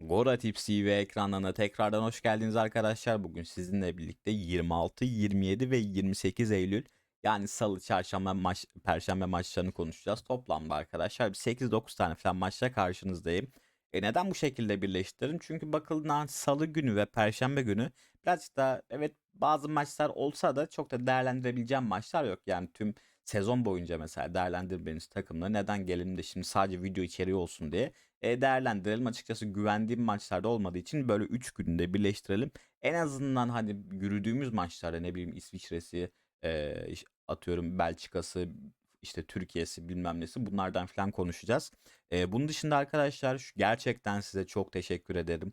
Gora Tips TV ekranlarına tekrardan hoş geldiniz arkadaşlar. Bugün sizinle birlikte 26, 27 ve 28 Eylül yani Salı, Çarşamba, maç, Perşembe maçlarını konuşacağız. Toplamda arkadaşlar bir 8-9 tane falan maçla karşınızdayım. E neden bu şekilde birleştirdim? Çünkü bakıldığında Salı günü ve Perşembe günü birazcık da evet bazı maçlar olsa da çok da değerlendirebileceğim maçlar yok. Yani tüm sezon boyunca mesela değerlendirmeniz takımla neden gelelim de şimdi sadece video içeriği olsun diye e, değerlendirelim. Açıkçası güvendiğim maçlarda olmadığı için böyle 3 günde birleştirelim. En azından hani yürüdüğümüz maçlarda ne bileyim İsviçre'si, e, atıyorum Belçika'sı, işte Türkiye'si bilmem nesi bunlardan falan konuşacağız. E, bunun dışında arkadaşlar şu- gerçekten size çok teşekkür ederim.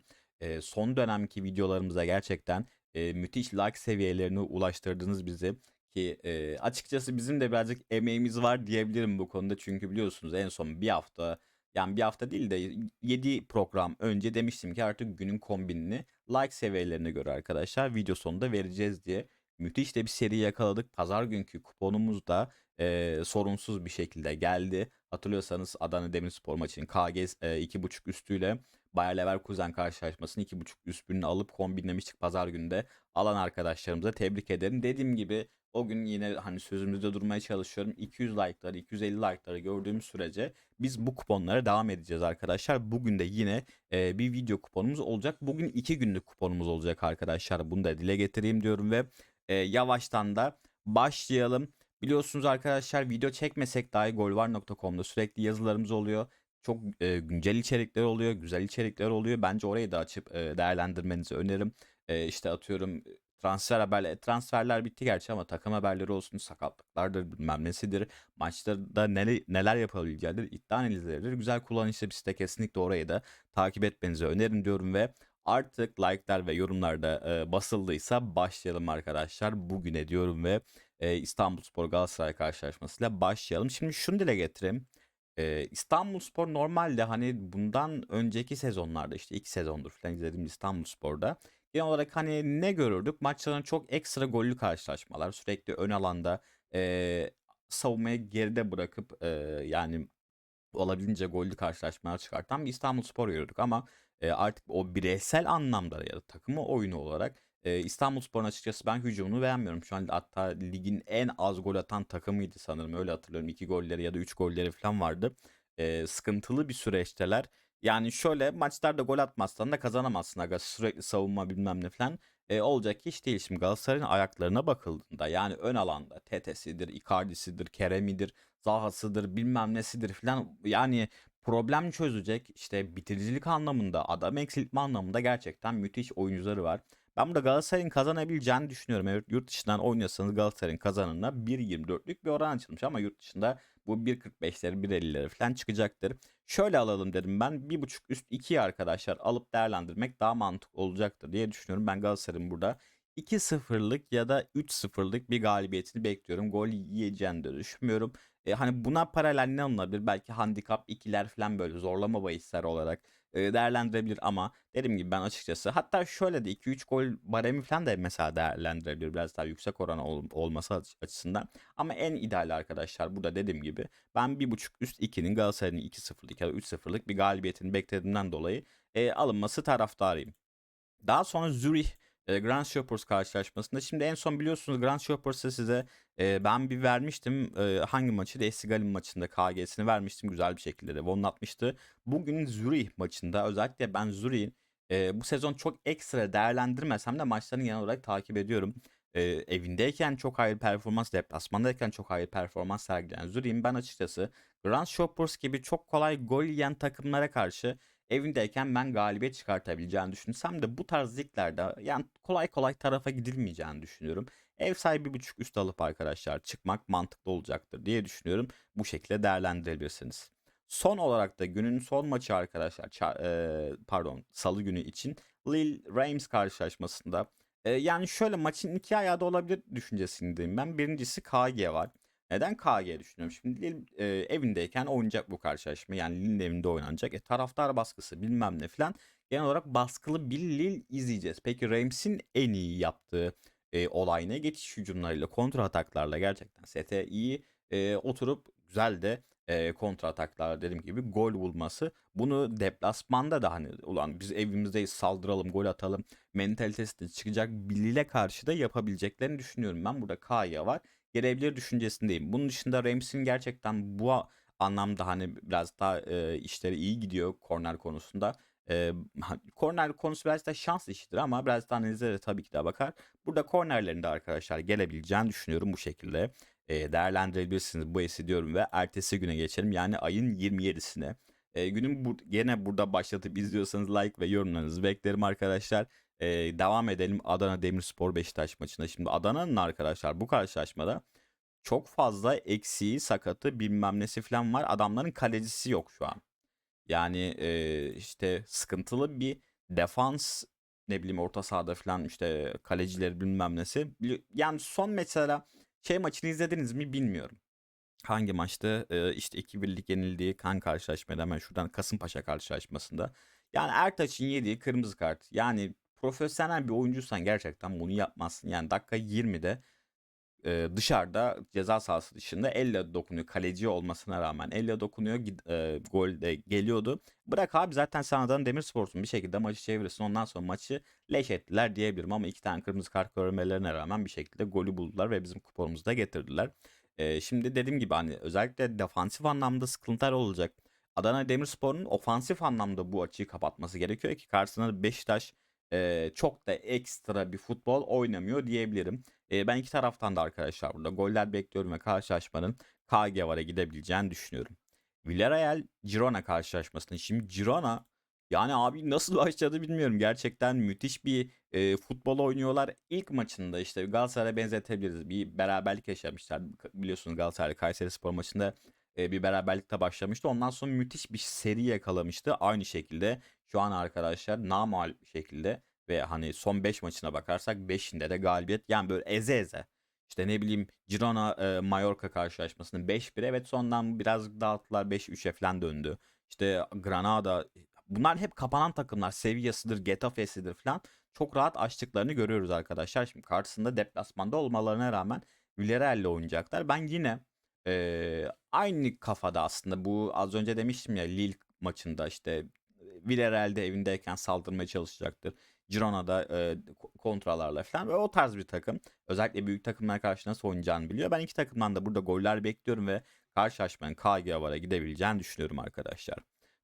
Son dönemki videolarımıza gerçekten müthiş like seviyelerini ulaştırdınız bize. Ki e, açıkçası bizim de birazcık emeğimiz var diyebilirim bu konuda. Çünkü biliyorsunuz en son bir hafta yani bir hafta değil de 7 program önce demiştim ki artık günün kombinini like seviyelerine göre arkadaşlar video sonunda vereceğiz diye. Müthiş de bir seri yakaladık. Pazar günkü kuponumuz da e, sorunsuz bir şekilde geldi. Hatırlıyorsanız Adana Demirspor maçının KG e, 2.5 üstüyle Bayer Leverkusen karşılaşmasını 2.5 üstünü alıp kombinlemiştik pazar günde. Alan arkadaşlarımıza tebrik ederim. Dediğim gibi o gün yine hani sözümüzde durmaya çalışıyorum. 200 like'ları, 250 like'ları gördüğüm sürece biz bu kuponlara devam edeceğiz arkadaşlar. Bugün de yine e, bir video kuponumuz olacak. Bugün iki günlük kuponumuz olacak arkadaşlar. Bunu da dile getireyim diyorum ve e, yavaştan da başlayalım. Biliyorsunuz arkadaşlar video çekmesek dahi golvar.com'da sürekli yazılarımız oluyor. Çok e, güncel içerikler oluyor, güzel içerikler oluyor. Bence orayı da açıp e, değerlendirmenizi öneririm. E, işte atıyorum transfer haberler, transferler bitti gerçi ama takım haberleri olsun, sakatlıklardır, bilmem nesidir, maçlarda neler, neler yapılabileceğidir, iddia analizleridir. Güzel kullanışlı bir site kesinlikle orayı da takip etmenizi öneririm diyorum ve artık like'lar ve yorumlarda e, basıldıysa başlayalım arkadaşlar. Bugüne diyorum ve e, İstanbulspor Galatasaray karşılaşmasıyla başlayalım. Şimdi şunu dile getireyim. E, İstanbulspor normalde hani bundan önceki sezonlarda işte iki sezondur falan izlediğim İstanbulspor'da genel olarak hani ne görürdük? Maçların çok ekstra gollü karşılaşmalar. Sürekli ön alanda e, savunmayı geride bırakıp e, yani olabildiğince gollü karşılaşmalar çıkartan bir İstanbulspor görüyorduk ama e, artık o bireysel anlamda ya da takımı oyunu olarak e, İstanbulspor'un açıkçası ben hücumunu beğenmiyorum. Şu an hatta ligin en az gol atan takımıydı sanırım öyle hatırlıyorum. 2 golleri ya da 3 golleri falan vardı. E, sıkıntılı bir süreçteler. Yani şöyle maçlarda gol atmazsan da kazanamazsın aga sürekli savunma bilmem ne falan. E, olacak iş değil. Şimdi Galatasaray'ın ayaklarına bakıldığında yani ön alanda Tete'sidir, Icardi'sidir, Kerem'idir, Zaha'sıdır bilmem nesidir falan yani problem çözecek işte bitiricilik anlamında adam eksiltme anlamında gerçekten müthiş oyuncuları var. Ben burada Galatasaray'ın kazanabileceğini düşünüyorum. Evet yurt dışından oynuyorsanız Galatasaray'ın kazanına 1.24'lük bir oran açılmış ama yurt dışında bu 1.45'leri 1.50'leri falan çıkacaktır. Şöyle alalım dedim ben 1.5 üst 2'yi arkadaşlar alıp değerlendirmek daha mantıklı olacaktır diye düşünüyorum. Ben Galatasaray'ın burada 2-0'lık ya da 3-0'lık bir galibiyetini bekliyorum. Gol yiyeceğini de düşünmüyorum. E, hani buna paralel ne alınabilir? Belki handikap ikiler falan böyle zorlama bahisler olarak değerlendirebilir ama dediğim gibi ben açıkçası hatta şöyle de 2-3 gol baremi falan da mesela değerlendirebilir biraz daha yüksek oran ol- olması aç- açısından. Ama en ideal arkadaşlar burada dediğim gibi ben 1.5 üst 2'nin Galatasaray'ın 2-0'lık ya da 3-0'lık bir galibiyetini beklediğimden dolayı e, alınması taraftarıyım. Daha sonra Zürih e, Grand Shoppers karşılaşmasında. Şimdi en son biliyorsunuz Grand Shoppers'ı size e, ben bir vermiştim. E, hangi maçı? Eski Galin maçında KG'sini vermiştim. Güzel bir şekilde de one atmıştı. Bugün Zürih maçında özellikle ben Zürih'in e, bu sezon çok ekstra değerlendirmesem de maçlarını genel olarak takip ediyorum. E, evindeyken çok hayır performans, deplasmandayken çok hayır performans sergileyen Zürih'in ben açıkçası Grand Shoppers gibi çok kolay gol yiyen takımlara karşı evindeyken ben galibiyet çıkartabileceğini düşünsem de bu tarz liglerde yani kolay kolay tarafa gidilmeyeceğini düşünüyorum. Ev sahibi buçuk üst alıp arkadaşlar çıkmak mantıklı olacaktır diye düşünüyorum. Bu şekilde değerlendirebilirsiniz. Son olarak da günün son maçı arkadaşlar e, pardon salı günü için Lille Reims karşılaşmasında e, yani şöyle maçın iki ayağı da olabilir düşüncesindeyim ben. Birincisi KG var. Neden KG düşünüyorum? Şimdi Lille e, evindeyken oynayacak bu karşılaşma. Yani Lille'in evinde oynanacak. E, taraftar baskısı bilmem ne falan. Genel olarak baskılı bir Lille izleyeceğiz. Peki Rams'in en iyi yaptığı e, olay ne? Geçiş hücumlarıyla, kontra ataklarla gerçekten sete iyi e, oturup güzel de e, kontra ataklar dediğim gibi gol bulması. Bunu deplasmanda da hani ulan biz evimizdeyiz saldıralım gol atalım mentalitesi de çıkacak Lille karşı da yapabileceklerini düşünüyorum. Ben burada Kaya var. Gelebilir düşüncesindeyim. Bunun dışında Rams'in gerçekten bu anlamda hani biraz daha e, işleri iyi gidiyor korner konusunda. E, korner konusu biraz da şans işidir ama biraz da analizlere tabii ki de bakar. Burada kornerlerinde arkadaşlar gelebileceğini düşünüyorum bu şekilde. E, değerlendirebilirsiniz bu esi diyorum ve ertesi güne geçelim. Yani ayın 27'sine. E, günün bu, gene burada başlatıp izliyorsanız like ve yorumlarınızı beklerim arkadaşlar. E, devam edelim Adana Demirspor Beşiktaş maçına. Şimdi Adana'nın arkadaşlar bu karşılaşmada çok fazla eksiği, sakatı, bilmem nesi falan var. Adamların kalecisi yok şu an. Yani e, işte sıkıntılı bir defans ne bileyim orta sahada falan işte kalecileri bilmem nesi. Yani son mesela şey maçını izlediniz mi bilmiyorum. Hangi maçtı? Ee, işte 2-1'lik yenildiği kan karşılaşmaydı hemen şuradan Kasımpaşa karşılaşmasında. Yani Ertaç'ın yediği kırmızı kart. Yani profesyonel bir oyuncuysan gerçekten bunu yapmazsın. Yani dakika 20'de e, dışarıda ceza sahası dışında elle dokunuyor. Kaleci olmasına rağmen elle dokunuyor. E, gol de geliyordu. Bırak abi zaten sen Adana Demirspor'sun bir şekilde maçı çevirirsin. Ondan sonra maçı leş ettiler diyebilirim ama iki tane kırmızı kart görmelerine rağmen bir şekilde golü buldular ve bizim kupamızı da getirdiler. E, şimdi dediğim gibi hani özellikle defansif anlamda sıkıntılar olacak. Adana Demirspor'un ofansif anlamda bu açıyı kapatması gerekiyor ki karşısında da Beşiktaş e, çok da ekstra bir futbol oynamıyor diyebilirim. E, ben iki taraftan da arkadaşlar burada goller bekliyorum ve karşılaşmanın KG vara gidebileceğini düşünüyorum. Villarreal Girona karşılaşmasını. Şimdi Girona yani abi nasıl başladı bilmiyorum. Gerçekten müthiş bir e, futbol oynuyorlar. İlk maçında işte Galatasaray'a benzetebiliriz. Bir beraberlik yaşamışlar. Biliyorsunuz Galatasaray Kayserispor maçında bir beraberlikte başlamıştı. Ondan sonra müthiş bir seri yakalamıştı. Aynı şekilde şu an arkadaşlar namal şekilde ve hani son 5 maçına bakarsak 5'inde de galibiyet. Yani böyle eze eze. İşte ne bileyim Girona e, Mallorca karşılaşmasını 5-1 evet sondan biraz dağıttılar 5-3'e falan döndü. İşte Granada bunlar hep kapanan takımlar. Sevilla'sıdır, Getafe'sidir falan. Çok rahat açtıklarını görüyoruz arkadaşlar. Şimdi karşısında deplasmanda olmalarına rağmen Villarreal'le oynayacaklar. Ben yine e, aynı kafada aslında bu az önce demiştim ya Lille maçında işte Villarreal'de evindeyken saldırmaya çalışacaktır. Girona'da e, kontralarla falan ve o tarz bir takım. Özellikle büyük takımlar karşı nasıl oynayacağını biliyor. Ben iki takımdan da burada goller bekliyorum ve karşılaşmanın KG vara gidebileceğini düşünüyorum arkadaşlar.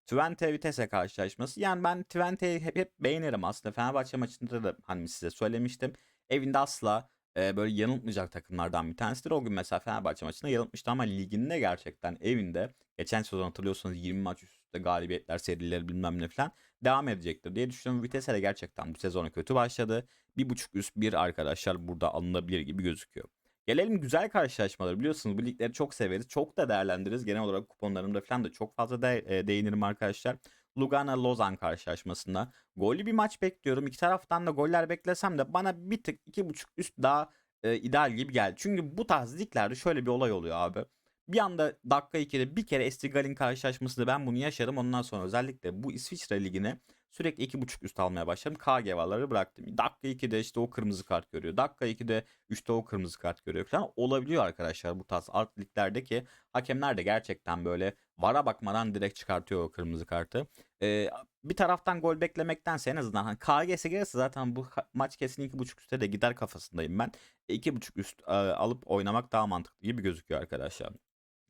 Twente Vitesse karşılaşması. Yani ben Twente'yi hep, hep beğenirim aslında. Fenerbahçe maçında da hani size söylemiştim. Evinde asla e, böyle yanıltmayacak takımlardan bir tanesidir. O gün mesela Fenerbahçe maçında yanıltmıştı ama liginde gerçekten evinde geçen sezon hatırlıyorsanız 20 maç üst üste galibiyetler, serileri bilmem ne falan devam edecektir diye düşünüyorum. Vitesse de gerçekten bu sezona kötü başladı. Bir buçuk üst bir arkadaşlar burada alınabilir gibi gözüküyor. Gelelim güzel karşılaşmaları. Biliyorsunuz bu ligleri çok severiz. Çok da değerlendiririz. Genel olarak kuponlarımda falan da çok fazla de, değinirim arkadaşlar. Lugano-Lozan karşılaşmasında. Gollü bir maç bekliyorum. İki taraftan da goller beklesem de bana bir tık iki buçuk üst daha e, ideal gibi geldi. Çünkü bu tarz liglerde şöyle bir olay oluyor abi. Bir anda dakika 2'de bir kere Estigal'in karşılaşmasında ben bunu yaşarım. Ondan sonra özellikle bu İsviçre ligine sürekli 2.5 üst almaya başladım. KG varları bıraktım. Dakika 2'de işte o kırmızı kart görüyor. Dakika 2'de 3'te o kırmızı kart görüyor falan. Olabiliyor arkadaşlar bu tarz alt liglerdeki hakemler de gerçekten böyle vara bakmadan direkt çıkartıyor o kırmızı kartı. Ee, bir taraftan gol beklemektense en azından hani KG'se gelirse zaten bu maç kesin 2.5 üstte de gider kafasındayım ben. 2.5 üst e, alıp oynamak daha mantıklı gibi gözüküyor arkadaşlar.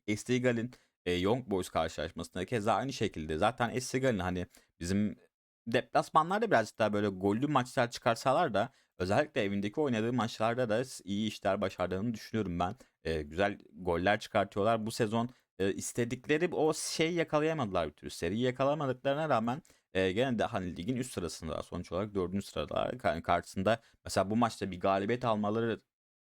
Estigal'in e, Young Boys karşılaşmasında keza aynı şekilde. Zaten Estigal'in hani bizim deplasmanlarda birazcık daha böyle gollü maçlar çıkarsalar da özellikle evindeki oynadığı maçlarda da iyi işler başardığını düşünüyorum ben. E, güzel goller çıkartıyorlar. Bu sezon e, istedikleri o şeyi yakalayamadılar bir türlü. Seriyi yakalamadıklarına rağmen e, gene de hani ligin üst sırasında sonuç olarak dördüncü sırada karşısında mesela bu maçta bir galibiyet almaları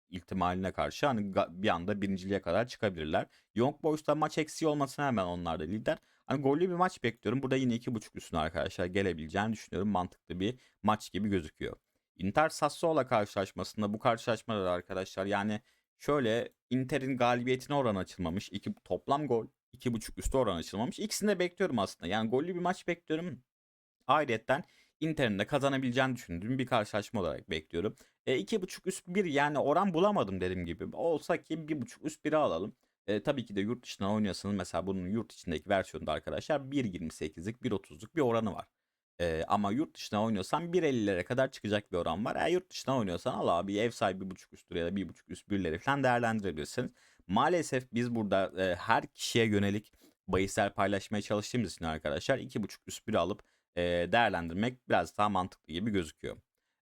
ihtimaline karşı hani bir anda birinciliğe kadar çıkabilirler. Young Boys'ta maç eksiği olmasına hemen onlar da lider. Hani gollü bir maç bekliyorum. Burada yine 2.5 üstüne arkadaşlar gelebileceğini düşünüyorum. Mantıklı bir maç gibi gözüküyor. Inter Sassuolo karşılaşmasında bu karşılaşmada da arkadaşlar yani şöyle Inter'in galibiyetine oran açılmamış. iki, toplam gol 2.5 üstü oran açılmamış. İkisini de bekliyorum aslında. Yani gollü bir maç bekliyorum. Ayrıyeten Inter'in de kazanabileceğini düşündüğüm bir karşılaşma olarak bekliyorum. E, 2.5 üst 1 yani oran bulamadım dediğim gibi. Olsa ki 1.5 üst 1'i alalım. Eee, tabii ki de yurt dışından oynuyorsanız mesela bunun yurt içindeki versiyonunda arkadaşlar 1.28'lik 1.30'luk bir oranı var. Eee, ama yurt dışına oynuyorsan 1.50'lere kadar çıkacak bir oran var. Eğer yurt dışına oynuyorsan al abi ev sahibi 1.5 üstür ya da 1.5 üst birleri falan değerlendirebilirsiniz. Maalesef biz burada eee, her kişiye yönelik bahisler paylaşmaya çalıştığımız için arkadaşlar 2.5 üst biri alıp eee, değerlendirmek biraz daha mantıklı gibi gözüküyor.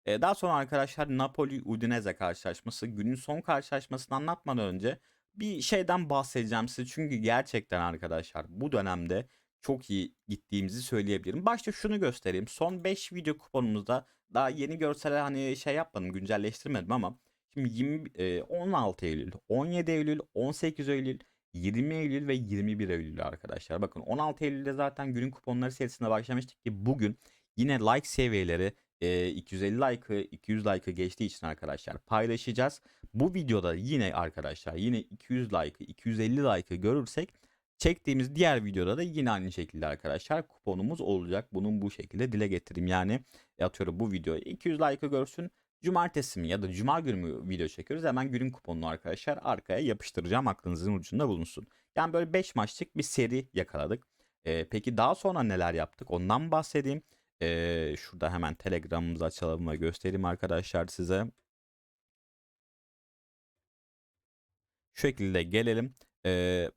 Eee, daha sonra arkadaşlar Napoli Udinese karşılaşması günün son karşılaşmasını anlatmadan önce bir şeyden bahsedeceğim size. Çünkü gerçekten arkadaşlar bu dönemde çok iyi gittiğimizi söyleyebilirim. Başta şunu göstereyim. Son 5 video kuponumuzda daha yeni görseler hani şey yapmadım, güncelleştirmedim ama şimdi 20, e, 16 Eylül, 17 Eylül, 18 Eylül, 20 Eylül ve 21 Eylül arkadaşlar. Bakın 16 Eylül'de zaten günün kuponları serisine başlamıştık ki bugün yine like seviyeleri e, 250 like'ı 200 like'ı geçtiği için arkadaşlar paylaşacağız. Bu videoda yine arkadaşlar yine 200 like'ı 250 like'ı görürsek çektiğimiz diğer videoda da yine aynı şekilde arkadaşlar kuponumuz olacak. Bunun bu şekilde dile getireyim. Yani atıyorum bu video 200 like'ı görsün. Cumartesi mi ya da cuma günü mü video çekiyoruz hemen günün kuponunu arkadaşlar arkaya yapıştıracağım aklınızın ucunda bulunsun. Yani böyle 5 maçlık bir seri yakaladık. Ee, peki daha sonra neler yaptık ondan bahsedeyim. Ee, şurada hemen telegramımızı açalım ve göstereyim arkadaşlar size. Şu şekilde gelelim. Ee,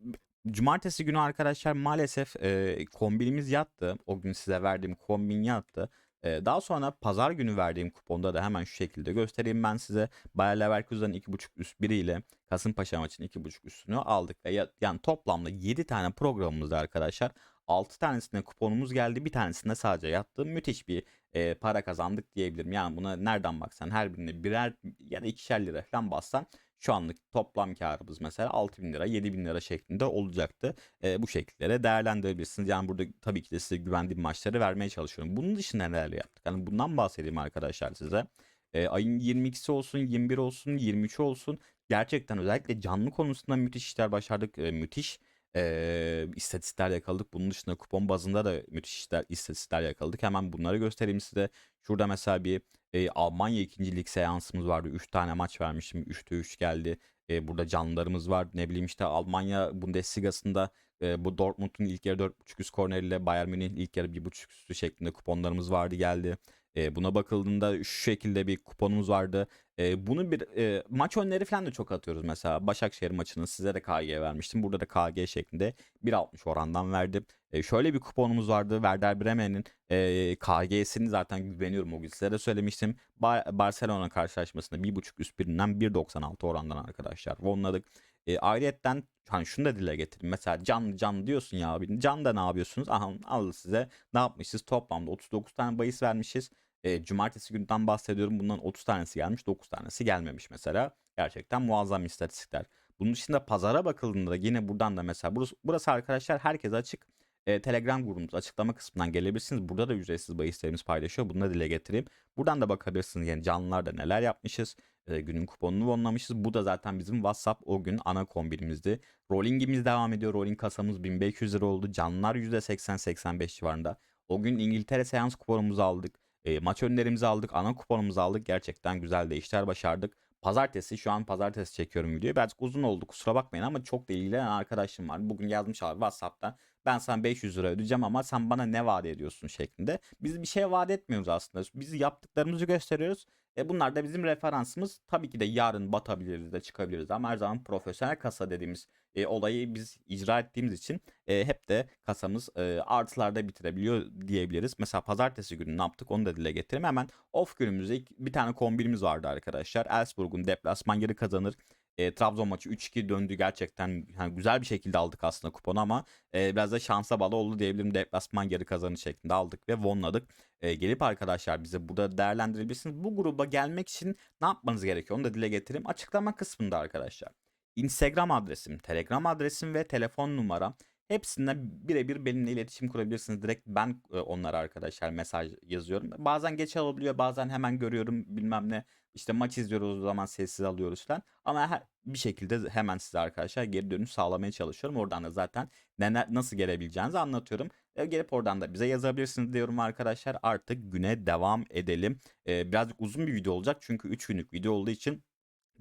cumartesi günü arkadaşlar maalesef e, kombinimiz yattı. O gün size verdiğim kombin yattı. Ee, daha sonra pazar günü verdiğim kuponda da hemen şu şekilde göstereyim ben size. Bayer Leverkusen'ın 2.5 üst biriyle Kasımpaşa maçının 2.5 üstünü aldık. Ve ya- yani toplamda 7 tane programımızda arkadaşlar 6 tanesinde kuponumuz geldi. Bir tanesinde sadece yattı. Müthiş bir e, para kazandık diyebilirim. Yani buna nereden baksan her birine birer ya da ikişer lira falan bassan şu anlık toplam karımız mesela 6000 lira 7000 lira şeklinde olacaktı. E, bu şekillere değerlendirebilirsiniz. Yani burada tabii ki de size güvendiğim maçları vermeye çalışıyorum. Bunun dışında neler yaptık? Yani bundan bahsedeyim arkadaşlar size. E, ayın 22'si olsun, 21 olsun, 23 olsun. Gerçekten özellikle canlı konusunda müthiş işler başardık. E, müthiş e, istatistikler yakaladık. Bunun dışında kupon bazında da müthiş işler, istatistikler yakaladık. Hemen bunları göstereyim size. Şurada mesela bir e, Almanya 2. Lig seansımız vardı. 3 tane maç vermiştim. 3'te 3 geldi. E, burada canlılarımız var. Ne bileyim işte Almanya Bundesliga'sında e, bu Dortmund'un ilk yarı 4.5 üst korneriyle Bayern Münih'in ilk yarı 1.5 üstü şeklinde kuponlarımız vardı geldi. E, buna bakıldığında şu şekilde bir kuponumuz vardı. E, bunu bir e, maç önleri falan da çok atıyoruz mesela. Başakşehir maçını size de KG vermiştim. Burada da KG şeklinde 1.60 orandan verdim. E, şöyle bir kuponumuz vardı. Werder Bremen'in e, KG'sini zaten güveniyorum o gün size de söylemiştim. Ba- Barcelona karşılaşmasında 1.5 üst birinden 1.96 orandan arkadaşlar. Vonladık. E, ayrıyetten hani şunu da dile getireyim. Mesela canlı canlı diyorsun ya abi. Can da ne yapıyorsunuz? Aha al size ne yapmışız? Toplamda 39 tane bahis vermişiz. E, cumartesi günden bahsediyorum. Bundan 30 tanesi gelmiş. 9 tanesi gelmemiş mesela. Gerçekten muazzam istatistikler. Bunun dışında pazara bakıldığında da yine buradan da mesela burası, burası arkadaşlar herkese açık. E, Telegram grubumuz açıklama kısmından gelebilirsiniz. Burada da ücretsiz bahislerimiz paylaşıyor. Bunu da dile getireyim. Buradan da bakabilirsiniz. Yani canlılarda neler yapmışız. E, günün kuponunu vonlamışız. Bu da zaten bizim WhatsApp o gün ana kombinimizdi. Rolling'imiz devam ediyor. Rolling kasamız 1500 lira oldu. Canlılar %80-85 civarında. O gün İngiltere seans kuponumuzu aldık. E, maç önlerimizi aldık. Ana kuponumuzu aldık. Gerçekten güzel de işler başardık. Pazartesi şu an pazartesi çekiyorum videoyu. Birazcık uzun oldu kusura bakmayın ama çok da ilgilenen arkadaşım var. Bugün yazmış abi WhatsApp'tan ben sana 500 lira ödeyeceğim ama sen bana ne vaat ediyorsun şeklinde. Biz bir şey vaat etmiyoruz aslında. Biz yaptıklarımızı gösteriyoruz. E bunlar da bizim referansımız. Tabii ki de yarın batabiliriz de çıkabiliriz ama her zaman profesyonel kasa dediğimiz e, olayı biz icra ettiğimiz için e, hep de kasamız e, artılarda bitirebiliyor diyebiliriz. Mesela pazartesi günü ne yaptık onu da dile getireyim. Hemen off günümüzde bir tane kombinimiz vardı arkadaşlar. Elfsborg'un deplasman geri kazanır. E, Trabzon maçı 3-2 döndü gerçekten yani güzel bir şekilde aldık aslında kuponu ama e, biraz da şansa bağlı oldu diyebilirim. Deplasman geri kazanır şeklinde aldık ve vonladık. E, gelip arkadaşlar bize burada değerlendirebilirsiniz. Bu gruba gelmek için ne yapmanız gerekiyor onu da dile getireyim. Açıklama kısmında arkadaşlar. Instagram adresim, Telegram adresim ve telefon numaram hepsinden birebir benimle iletişim kurabilirsiniz. Direkt ben onlara arkadaşlar mesaj yazıyorum. Bazen geç alabiliyor, bazen hemen görüyorum bilmem ne. İşte maç izliyoruz o zaman sessiz alıyoruz falan. Ama her, bir şekilde hemen size arkadaşlar geri dönüş sağlamaya çalışıyorum. Oradan da zaten neler, nasıl gelebileceğinizi anlatıyorum. E, gelip oradan da bize yazabilirsiniz diyorum arkadaşlar. Artık güne devam edelim. E, birazcık uzun bir video olacak çünkü 3 günlük video olduğu için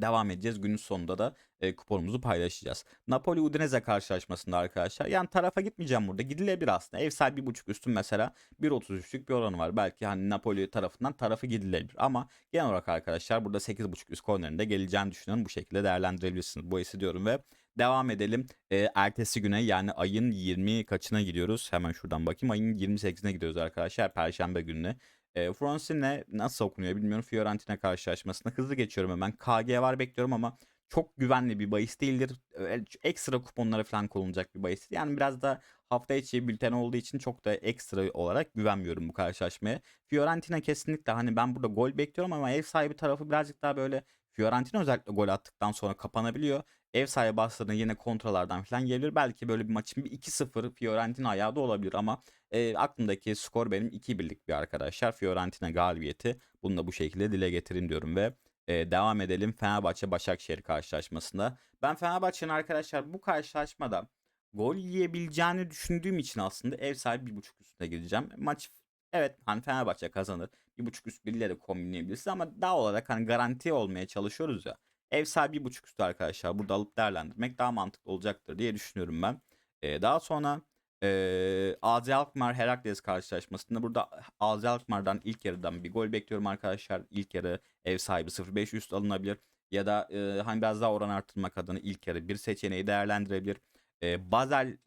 devam edeceğiz. Günün sonunda da e, kuponumuzu paylaşacağız. Napoli Udinese karşılaşmasında arkadaşlar. Yani tarafa gitmeyeceğim burada. Gidilebilir aslında. Ev sahibi 1.5 üstün mesela 1.33'lük bir oranı var. Belki hani Napoli tarafından tarafı gidilebilir. Ama genel olarak arkadaşlar burada 8.5 üst kornerinde geleceğini düşünüyorum. Bu şekilde değerlendirebilirsiniz. Bu diyorum ve devam edelim. E, ertesi güne yani ayın 20 kaçına gidiyoruz? Hemen şuradan bakayım. Ayın 28'ine gidiyoruz arkadaşlar. Perşembe gününe. E, Frosinone nasıl okunuyor bilmiyorum. Fiorentina karşılaşmasında hızlı geçiyorum hemen. KG var bekliyorum ama çok güvenli bir bahis değildir. Ekstra kuponlara falan konulacak bir bahis. Yani biraz da hafta içi bülten olduğu için çok da ekstra olarak güvenmiyorum bu karşılaşmaya. Fiorentina kesinlikle hani ben burada gol bekliyorum ama ev sahibi tarafı birazcık daha böyle Fiorentina özellikle gol attıktan sonra kapanabiliyor. Ev sahibi bastığında yine kontralardan falan gelebilir. Belki böyle bir maçın bir 2-0 Fiorentina ayağı da olabilir ama e, aklımdaki skor benim 2-1'lik bir arkadaşlar. Fiorentina galibiyeti. Bunu da bu şekilde dile getirin diyorum ve e, devam edelim Fenerbahçe Başakşehir karşılaşmasında. Ben Fenerbahçe'nin arkadaşlar bu karşılaşmada gol yiyebileceğini düşündüğüm için aslında ev sahibi bir buçuk üstüne gideceğim. Maç evet hani Fenerbahçe kazanır. Bir buçuk üst biriyle de kombinleyebilirsiniz ama daha olarak hani garanti olmaya çalışıyoruz ya. Ev sahibi buçuk üstü arkadaşlar. Burada alıp değerlendirmek daha mantıklı olacaktır diye düşünüyorum ben. Ee, daha sonra ee, Azi Alkmaar Herakles karşılaşmasında burada Azi Alkmaar'dan ilk yarıdan bir gol bekliyorum arkadaşlar. İlk yarı ev sahibi 0-5 üst alınabilir. Ya da e, hani biraz daha oran arttırmak adına ilk yarı bir seçeneği değerlendirebilir. E, Basel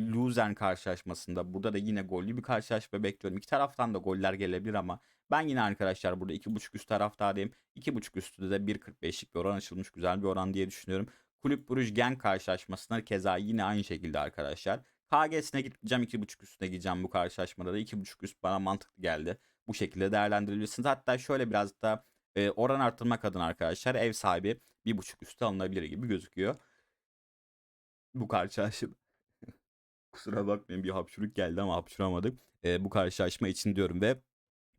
Luzern karşılaşmasında burada da yine gollü bir karşılaşma bekliyorum. İki taraftan da goller gelebilir ama ben yine arkadaşlar burada 2.5 üst taraftarıyım. 2.5 üstü de 1.45'lik bir oran açılmış güzel bir oran diye düşünüyorum. Kulüp Bruges Genk karşılaşmasına keza yine aynı şekilde arkadaşlar. KG'sine gideceğim 2.5 üstüne gideceğim bu karşılaşmada da 2.5 üst bana mantıklı geldi. Bu şekilde değerlendirebilirsiniz. Hatta şöyle biraz da e, oran arttırmak adına arkadaşlar ev sahibi 1.5 üstü alınabilir gibi gözüküyor. Bu karşılaşma. Kusura bakmayın bir hapşuruk geldi ama hapşuramadık. E, bu karşılaşma için diyorum ve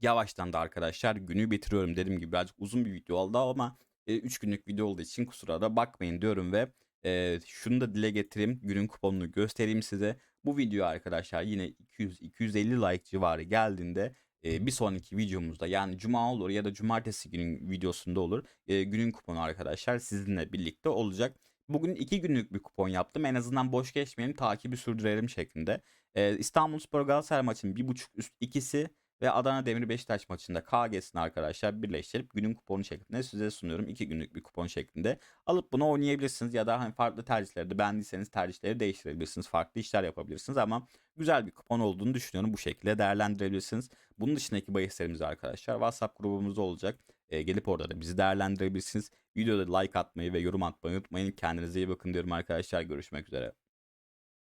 yavaştan da arkadaşlar günü bitiriyorum. Dediğim gibi birazcık uzun bir video oldu ama 3 günlük video olduğu için kusura da bakmayın diyorum ve e, şunu da dile getireyim. Günün kuponunu göstereyim size. Bu video arkadaşlar yine 200-250 like civarı geldiğinde e, bir sonraki videomuzda yani cuma olur ya da cumartesi günün videosunda olur. E, günün kuponu arkadaşlar sizinle birlikte olacak. Bugün iki günlük bir kupon yaptım. En azından boş geçmeyelim takibi sürdürelim şeklinde. E, İstanbul Spor Galatasaray maçının 1.5 üst ikisi ve Adana Demir Beşiktaş maçında KG'sini arkadaşlar birleştirip günün kuponu şeklinde size sunuyorum. 2 günlük bir kupon şeklinde. Alıp bunu oynayabilirsiniz ya da hani farklı tercihleri de beğendiyseniz tercihleri değiştirebilirsiniz. Farklı işler yapabilirsiniz ama güzel bir kupon olduğunu düşünüyorum. Bu şekilde değerlendirebilirsiniz. Bunun dışındaki bahislerimiz arkadaşlar WhatsApp grubumuzda olacak. E, gelip orada da bizi değerlendirebilirsiniz. Videoda like atmayı ve yorum atmayı unutmayın. Kendinize iyi bakın diyorum arkadaşlar. Görüşmek üzere.